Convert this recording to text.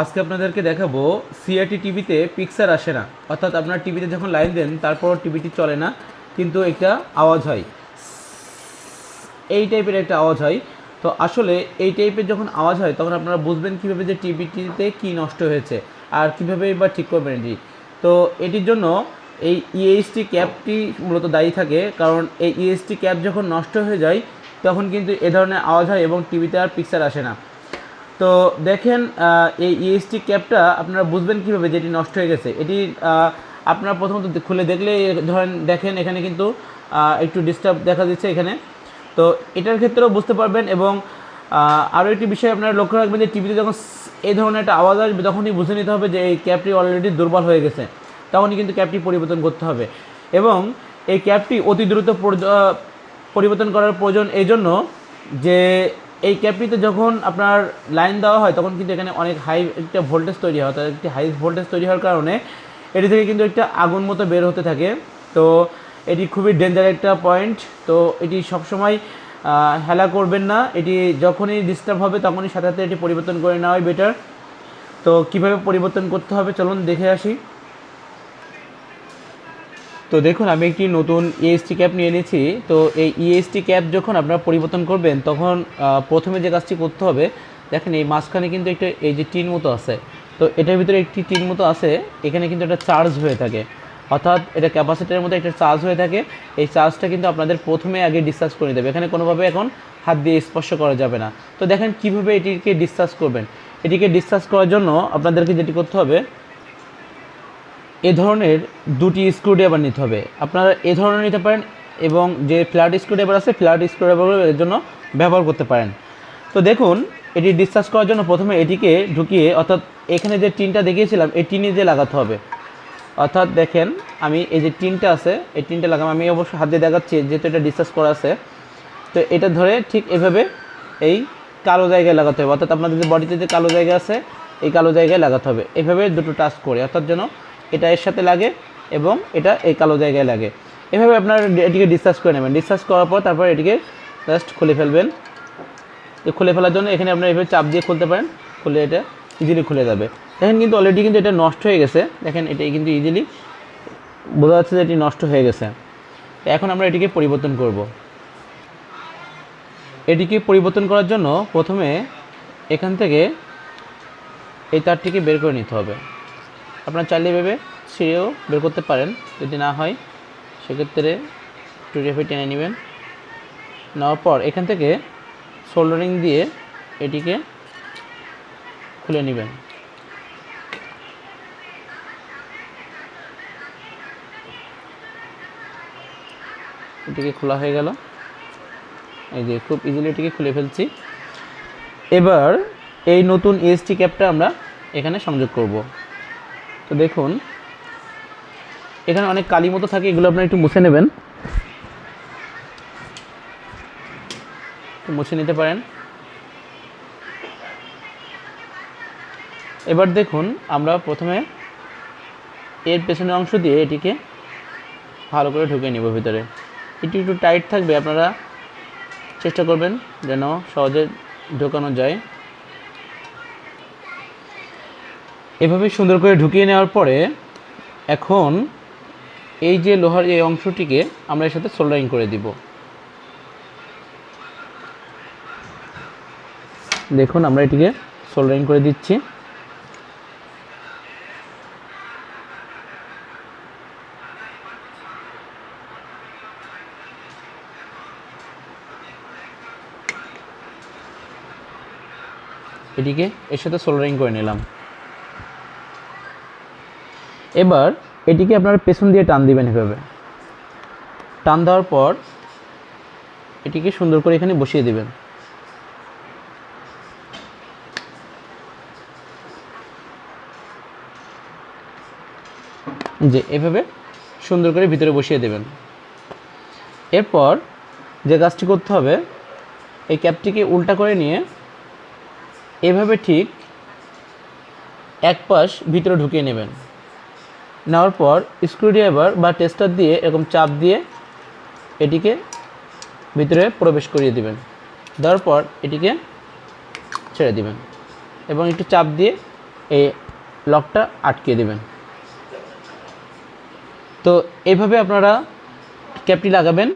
আজকে আপনাদেরকে দেখাবো সিআরটি টিভিতে পিকচার আসে না। অর্থাৎ আপনার টিভিতে যখন লাইন দেন তারপর টিভিটি চলে না, কিন্তু একটা আওয়াজ হয়। এই টাইপের একটা আওয়াজ হয়। তো আসলে এই টাইপের যখন আওয়াজ হয়, তখন আপনারা বুঝবেন কীভাবে যে টিভিটিতে কী নষ্ট হয়েছে আর কীভাবে বা ঠিক করবেন এটি। তো এটির জন্য এই ইএসটি ক্যাপটি মূলত দায়ী থাকে, কারণ এই ইএসটি ক্যাপ যখন নষ্ট হয়ে যায়, তখন কিন্তু এ ধরনের আওয়াজ হয় এবং টিভিতে আর পিকচার আসে না। তো দেখেন এই ইএসটি ক্যাপটা আপনারা বুঝবেন কীভাবে যেটি নষ্ট হয়ে গেছে। এটি আপনারা প্রথমত খুলে দেখলে ধরেন, দেখেন এখানে কিন্তু একটু ডিস্টার্ব দেখা দিচ্ছে এখানে। তো এটার ক্ষেত্রেও বুঝতে পারবেন এবং আরও একটি বিষয় আপনারা লক্ষ্য রাখবেন যে টিভিতে যখন এই ধরনের একটা আওয়াজ আসবে, তখনই বুঝে নিতে হবে যে এই ক্যাবটি অলরেডি দুর্বল হয়ে গেছে। তখনই কিন্তু ক্যাবটি পরিবর্তন করতে হবে। এবং এই ক্যাবটি অতি দ্রুত পরিবর্তন করার প্রয়োজন এই জন্য যে এই ক্যাপটিতে যখন আপনার লাইন দেওয়া হয়, তখন কিন্তু এখানে অনেক হাই একটা ভোল্টেজ তৈরি হয়, অর্থাৎ একটি হাই ভোল্টেজ তৈরি হওয়ার কারণে এটি থেকে কিন্তু একটা আগুন মতো বের হতে থাকে। তো এটি খুবই ডেঞ্জার একটা পয়েন্ট তো এটি সবসময় হেলা করবেন না। এটি যখনই ডিস্টার্ব হবে, তখনই সাথে সাথে এটি পরিবর্তন করে নেওয়াই বেটার তো কীভাবে পরিবর্তন করতে হবে, চলুন দেখে আসি। তো দেখুন, আমি একটি নতুন ইএসটি ক্যাপ নিয়ে নিয়েছি তো এই ইএসটি ক্যাপ যখন আপনারা পরিবর্তন করবেন, তখন প্রথমে যে কাজটি করতে হবে, দেখেন এই মাঝখানে কিন্তু একটা, এই যে টিন মতো আছে। তো এটার ভিতরে একটি টিন মতো আছে, এখানে কিন্তু একটা চার্জ হয়ে থাকে। অর্থাৎ এটা ক্যাপাসিটারের মধ্যে একটা চার্জ হয়ে থাকে। এই চার্জটা কিন্তু আপনাদের প্রথমে আগে ডিসচার্জ করে দেবে এখানে কোনোভাবে এখন হাত দিয়ে স্পর্শ করা যাবে না। তো দেখেন কীভাবে এটিকে ডিসচার্জ করবেন। এটিকে ডিসচার্জ করার জন্য আপনাদেরকে যেটি করতে হবে এ ধরনের দুটি স্ক্রুড্রাইভার নিতে হবে। আপনারা এ ধরনের নিতে পারেন এবং যে ফ্ল্যাট স্ক্রুড্রাইভার আছে ফ্ল্যাট স্ক্রুড্রাইভারগুলো এর জন্য ব্যবহার করতে পারেন। তো দেখুন, এটি ডিসচার্জ করার জন্য প্রথমে এটিকে ঢুকিয়ে, অর্থাৎ এখানে যে টিনটা দেখিয়েছিলাম, এই টিনে দিয়ে লাগাতে হবে। অর্থাৎ দেখেন, আমি এই যে টিনটা আছে, এই টিনটা লাগাম, আমি অবশ্য হাত দিয়ে দেখাচ্ছি, যেহেতু এটা ডিসচার্জ করা আছে। তো এটা ধরে ঠিক এভাবে এই কালো জায়গায় লাগাতে হবে। অর্থাৎ আপনাদের যে বডিতে যে কালো জায়গা আছে, এই কালো জায়গায় লাগাতে হবে। এভাবে দুটো টাচ করে, অর্থাৎ যেন এটা এর সাথে লাগে এবং এটা এই কালো জায়গায় লাগে। এভাবে আপনারা এটিকে ডিসচার্জ করে নেবেন। ডিসচার্জ করার পর তারপর এটিকে জাস্ট খুলে ফেলবেন। খুলে ফেলার জন্য এখানে আপনারা এভাবে চাপ দিয়ে খুলতে পারেন। খুলে এটা ইজিলি খুলে যাবে। দেখেন কিন্তু অলরেডি কিন্তু এটা নষ্ট হয়ে গেছে। দেখেন এটা কিন্তু ইজিলি বোঝা যাচ্ছে যে এটি নষ্ট হয়ে গেছে। এখন আমরা এটিকে পরিবর্তন করব। এটিকে পরিবর্তন করার জন্য প্রথমে এখান থেকে এই তারটিকে বের করে নিতে হবে। আপনার চাইলে ভেবে ছিঁড়েও বের করতে পারেন। যদি না হয়, সেক্ষেত্রে একটু রেফে টেনে নেবেন। নেওয়ার পর এখান থেকে সোল্ডারিং দিয়ে এটিকে খুলে নেবেন। এটিকে খোলা হয়ে গেল। এই যে খুব ইজিলি এটিকে খুলে ফেলছি। এবার এই নতুন ইএসটি ক্যাপটা আমরা এখানে সংযোগ করব। তো দেখুন, এখানে অনেক কালি মতো থাকে, এগুলো আপনারা একটু মুছে নেবেন। মুছে নিতে পারেন। এবার দেখুন, আমরা প্রথমে এর পেছনের অংশ দিয়ে এটিকে ভালো করে ঢুকে নেব ভিতরে। এটি একটু টাইট থাকবে, আপনারা চেষ্টা করবেন যেন সহজে ঢোকানো যায়। এভাবে সুন্দর করে ঢুকিয়ে নেওয়ার পরে এখন এই যে লোহার এই অংশটিকে আমরা এর সাথে সোল্ডারিং করে দিব। দেখুন, আমরা এটিকে সোল্ডারিং করে দিচ্ছি। এটিকে এর সাথে সোল্ডারিং করে নিলাম। এবার এটিকে আপনারা পেছন দিয়ে টান দিবেন এভাবে। টান দেওয়ার পর এটিকে সুন্দর করে এখানে বসিয়ে দিবেন। যে এভাবে সুন্দর করে ভিতরে বসিয়ে দেবেন। এরপর যে কাজটি করতে হবে, এই ক্যাপটিকে উল্টা করে নিয়ে এভাবে ঠিক এক পাশ ভিতরে ঢুকিয়ে নেবেন। নেওয়ার পর স্ক্রুড্রাইভার বা টেস্টার দিয়ে এরকম চাপ দিয়ে এটিকে ভিতরে প্রবেশ করিয়ে দিবেন। দেওয়ার পর এটিকে ছেড়ে দিবেন এবং একটু চাপ দিয়ে এই লকটা আটকে দেবেন। তো এইভাবে আপনারা ক্যাপটি লাগাবেন।